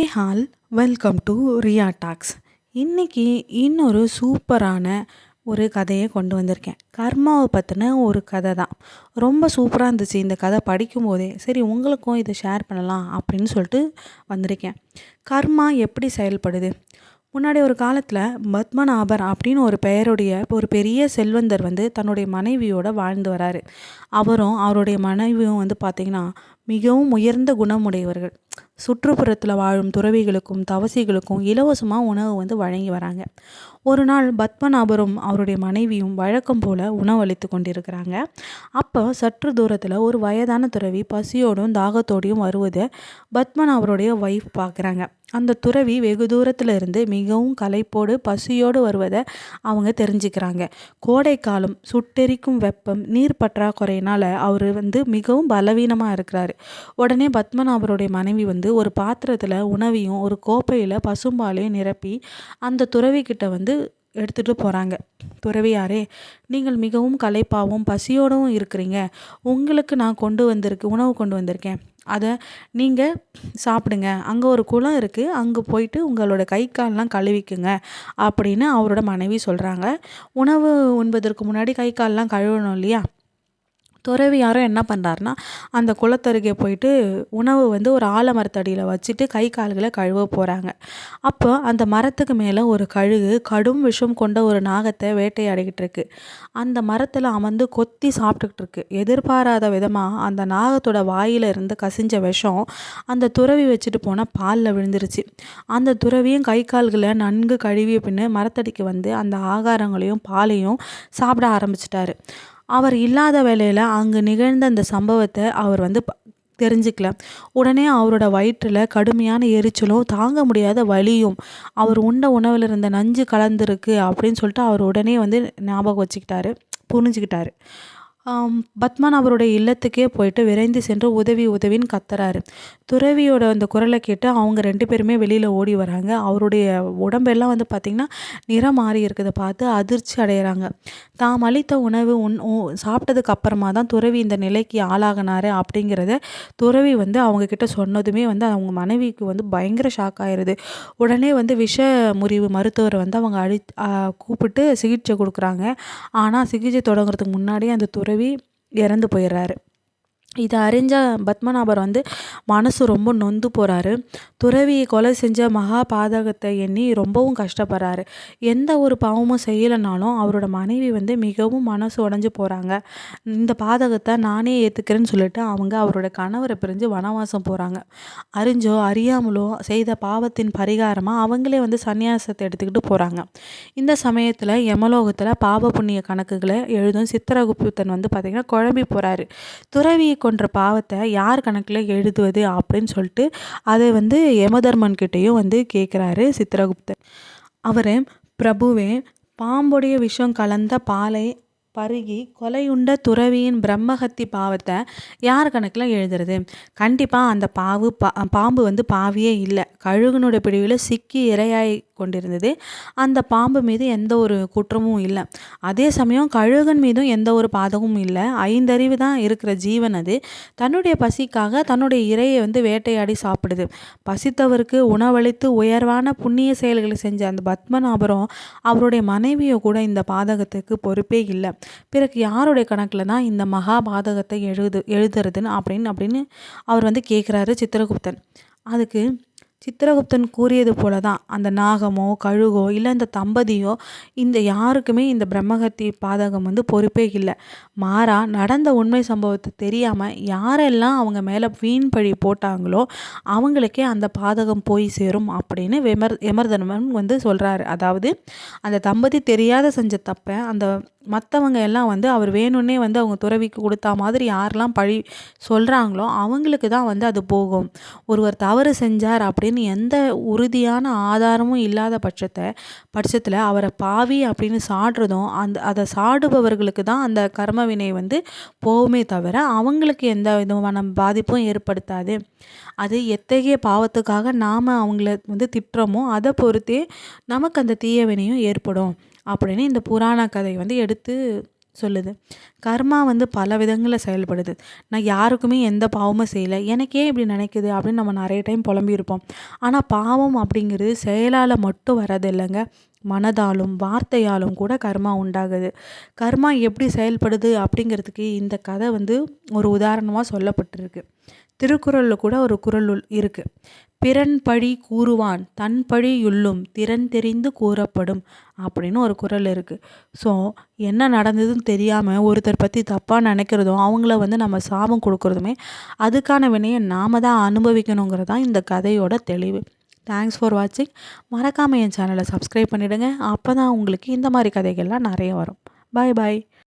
Hey all welcome to Riya talks இன்றைக்கி இன்னொரு சூப்பரான ஒரு கதையை கொண்டு வந்திருக்கேன். கர்மாவை பற்றின ஒரு கதை தான். ரொம்ப சூப்பராக இருந்துச்சு இந்த கதை படிக்கும்போதே. சரி உங்களுக்கும் இதை ஷேர் பண்ணலாம் அப்படின்னு சொல்லிட்டு வந்திருக்கேன். கர்மா எப்படி செயல்படுது? முன்னாடி ஒரு காலத்தில் பத்மநாபர் அப்படின்னு ஒரு பெயருடைய ஒரு பெரிய செல்வந்தர் வந்து தன்னுடைய மனைவியோட வாழ்ந்து வராரு. அவரும் அவருடைய மனைவியும் வந்து பார்த்திங்கன்னா மிகவும் உயர்ந்த குணமுடையவர்கள். சுற்றுப்புறத்தில் வாழும் துறவிகளுக்கும் தவசிகளுக்கும் இலவசமாக உணவு வந்து வழங்கி வராங்க. ஒரு நாள் பத்மநாபரும் அவருடைய மனைவியும் வழக்கம் போல் உணவளித்து கொண்டிருக்கிறாங்க. அப்போ சற்று தூரத்தில் ஒரு வயதான துறவி பசியோடும் தாகத்தோடையும் வருவதை பத்மநாபருடைய ஒய்ஃப் பார்க்குறாங்க அந்த துறவி வெகு தூரத்தில் இருந்து மிகவும் களைப்போடு பசியோடு வருவதை அவங்க தெரிஞ்சுக்கிறாங்க. கோடைக்காலம் சுட்டெரிக்கும் வெப்பம் நீர் பற்றாக்குறையினால் அவர் வந்து மிகவும் பலவீனமாக இருக்கிறாரு. உடனே பத்மநாபருடைய மனைவி வந்து ஒரு பாத்திரத்தில் உணவையும் ஒரு கோப்பையில் பசும்பாலையும் நிரப்பி அந்த துறவிக்கிட்ட வந்து எடுத்துகிட்டு போகிறாங்க துறவியாரே நீங்கள் மிகவும் களைப்பாகவும் பசியோடவும் இருக்கிறீங்க. உங்களுக்கு நான் கொண்டு வந்திருக்கு உணவு கொண்டு வந்திருக்கேன். அதை நீங்கள் சாப்பிடுங்க. அங்கே ஒரு குளம் இருக்குது அங்கே போயிட்டு உங்களோட கை கால்லாம் கழுவிக்குங்க அப்படின்னு அவரோட மனைவி சொல்கிறாங்க உணவு உண்பதற்கு முன்னாடி கை கால்லாம் கழுவணும் இல்லையா? துறவி யாரும் என்ன பண்ணுறாருனா அந்த குளத்தருகே போயிட்டு உணவு வந்து ஒரு ஆலமரத்தடியில் வச்சுட்டு கை கால்களை கழுவ போகிறாங்க அப்போ அந்த மரத்துக்கு மேலே ஒரு கழுகு கடும் விஷம் கொண்ட ஒரு நாகத்தை வேட்டையாடிக்கிட்டு இருக்கு. அந்த மரத்தில் அமர்ந்து கொத்தி சாப்பிட்டுக்கிட்டு இருக்கு. எதிர்பாராத விதமாக அந்த நாகத்தோட வாயில் இருந்து கசிஞ்ச விஷம் அந்த துறவி வச்சுட்டு போனால் பாலில் விழுந்துருச்சு. அந்த துறவியும் கை கால்களை நன்கு கழுவிய பின்னு மரத்தடிக்கு வந்து அந்த ஆகாரங்களையும் பாலையும் சாப்பிட ஆரம்பிச்சிட்டாரு. அவர் இல்லாத வேலையில் அங்கே நிகழ்ந்த அந்த சம்பவத்தை அவர் வந்து தெரிஞ்சுக்கல. உடனே அவரோட வயிற்றில் கடுமையான எரிச்சலும் தாங்க முடியாத வலியும் அவர் உண்ட உணவில் இருந்த நஞ்சு கலந்துருக்கு அப்படின்னு சொல்லிட்டு அவர் உடனே வந்து ஞாபகம் வச்சுக்கிட்டாரு புரிஞ்சுக்கிட்டாரு. பத்மநாபருடைய இல்லத்துக்கே போயிட்டு விரைந்து சென்று உதவி உதவின்னு கத்துறாரு. துறவியோட அந்த குரலை கேட்டு அவங்க ரெண்டு பேருமே வெளியில் ஓடி வராங்க. அவருடைய உடம்பெல்லாம் வந்து பார்த்திங்கன்னா நிறம் மாறி இருக்கிறத பார்த்து அதிர்ச்சி அடைகிறாங்க தாம் அளித்த உணவு உன் சாப்பிட்டதுக்கு அப்புறமா தான் துறவி இந்த நிலைக்கு ஆளாகினார் அப்படிங்கிறத துறவி வந்து அவங்கக்கிட்ட சொன்னதுமே வந்து அவங்க மனைவிக்கு வந்து பயங்கர ஷாக் ஆயிடுது உடனே வந்து விஷ முறிவு மருத்துவரை வந்து அவங்க அழி கூப்பிட்டு சிகிச்சை கொடுக்குறாங்க. ஆனால் சிகிச்சை தொடங்குறதுக்கு முன்னாடி அந்த துறவி இறந்து போயிடுறாரு. இதை அறிஞ்ச பத்மநாபர் வந்து மனசு ரொம்ப நொந்து போகிறாரு துறவியை கொலை செஞ்ச மகா பாதகத்தை எண்ணி ரொம்பவும் கஷ்டப்படுறாரு. எந்த ஒரு பாவமும் செய்யலைனாலும் அவரோட மனைவி வந்து மிகவும் மனசு உடஞ்சி போகிறாங்க இந்த பாதகத்தை நானே ஏற்றுக்கிறேன்னு சொல்லிட்டு அவங்க அவரோட கணவரை பிரிஞ்சு வனவாசம் போகிறாங்க அறிஞ்சோ அறியாமலோ செய்த பாவத்தின் பரிகாரமாக அவங்களே வந்து சன்னியாசத்தை எடுத்துக்கிட்டு போகிறாங்க இந்த சமயத்தில் யமலோகத்தில் பாவ புண்ணிய கணக்குகளை எழுதும் சித்திரகுப்தன் வந்து பார்த்திங்கன்னா குழம்பி போகிறாரு துறவியை கொன்ற பாவத்தை யார் கணக்கில் எழுதுவது அப்படின்னு சொல்லிட்டு அதை வந்து யமதர்மன் கிட்டேயும் வந்து கேட்குறாரு சித்திரகுப்தர். அவர் பிரபுவே பாம்புடைய விஷம் கலந்த பாலை பருகி கொலையுண்ட துறவியின் பிரம்மஹத்தி பாவத்தை யார் கணக்கில் எழுதுறது? கண்டிப்பாக அந்த பாவு பா பாம்பு வந்து பாவியே இல்லை. கழுகுனோட பிடிவில் சிக்கி இரையாய் கொண்டிருந்தது. அந்த பாம்பு மீது எந்த ஒரு குற்றமும் இல்லை. அதே சமயம் கழுகன் மீதும் எந்த ஒரு பாதகமும் இல்லை. ஐந்தறிவு தான் இருக்கிற ஜீவன் அது. தன்னுடைய பசிக்காக தன்னுடைய இரையை வந்து வேட்டையாடி சாப்பிடுது. பசித்தவருக்கு உணவளித்து உயர்வான புண்ணிய செயல்களை செஞ்ச அந்த பத்மநாபரம் அவருடைய மனைவியோ கூட இந்த பாதகத்துக்கு பொறுப்பே இல்லை. பிறகு யாருடைய கணக்கில் தான் இந்த மகா பாதகத்தை எழுது எழுதுறதுன்னு அப்படின்னு அப்படின்னு அவர் வந்து கேட்குறாரு சித்திரகுப்தன். அதுக்கு சித்திரகுப்தன் கூறியது போல தான் அந்த நாகமோ கழுகோ இல்லை இந்த தம்பதியோ இந்த யாருக்குமே இந்த பிரம்மகத்தி பாதகம் வந்து பொறுப்பே இல்லை. மாறா நடந்த உண்மை சம்பவத்தை தெரியாமல் யாரெல்லாம் அவங்க மேலே வீண் பழி போட்டாங்களோ அவங்களுக்கே அந்த பாதகம் போய் சேரும் அப்படின்னு விமர் எமர்தன்மன் வந்து சொல்கிறாரு அதாவது அந்த தம்பதி தெரியாத செஞ்ச தப்பை அந்த மற்றவங்க எல்லாம் வந்து அவர் வேணும்னே வந்து அவங்க துறவிக்கு கொடுத்தா மாதிரி யாரெல்லாம் பழி சொல்கிறாங்களோ அவங்களுக்கு தான் வந்து அது போகும். ஒருவர் தவறு செஞ்சார் அப்படின்னு எந்த உறுதியான ஆதாரமும் இல்லாத பட்சத்தை பட்சத்தில் அவரை பாவி அப்படின்னு சாடுறதும் அந்த அதை சாடுபவர்களுக்கு தான் அந்த கர்ம வினை வந்து போகுமே தவிர அவங்களுக்கு எந்த விதமான பாதிப்பும் ஏற்படுத்தாது. அது எத்தகைய பாவத்துக்காக நாம் அவங்கள வந்து திட்டுறோமோ அதை பொறுத்தே நமக்கு அந்த தீய வினையும் ஏற்படும் அப்படின்னு இந்த புராண கதை வந்து எடுத்து சொல்லுது. கர்மா வந்து பல விதங்களில் செயல்படுது. நான் யாருக்குமே எந்த பாவமும் செய்யலை. எனக்கே இப்படி நினைக்குது அப்படின்னு நம்ம நிறைய டைம் புலம்பியிருப்போம். ஆனால் பாவம் அப்படிங்கிறது செயலால் மட்டும் வர்றது இல்லைங்க. மனதாலும் வார்த்தையாலும் கூட கர்மா உண்டாகுது. கர்மா எப்படி செயல்படுது அப்படிங்கிறதுக்கு இந்த கதை வந்து ஒரு உதாரணமாக சொல்லப்பட்டிருக்கு. திருக்குறளில் கூட ஒரு குறள் உள் இருக்கு. பிறன் பழி கூறுவான் தன் பழியுள்ளும் திறன் தெரிந்து கூறப்படும் அப்படின்னு ஒரு குறள் இருக்குது ஸோ என்ன நடந்ததுன்னு தெரியாமல் ஒருத்தர் பற்றி தப்பாக நினைக்கிறதும் அவங்கள வந்து நம்ம சாபம் கொடுக்குறதுமே அதுக்கான வினையை நாம தான் அனுபவிக்கணுங்கிறது தான் இந்த கதையோட தெளிவு. தேங்க்ஸ் ஃபார் வாட்சிங் மறக்காமல் என் சேனலை சப்ஸ்கிரைப் பண்ணிவிடுங்க அப்போ தான் உங்களுக்கு இந்த மாதிரி கதைகள்லாம் நிறைய வரும். பாய் பாய்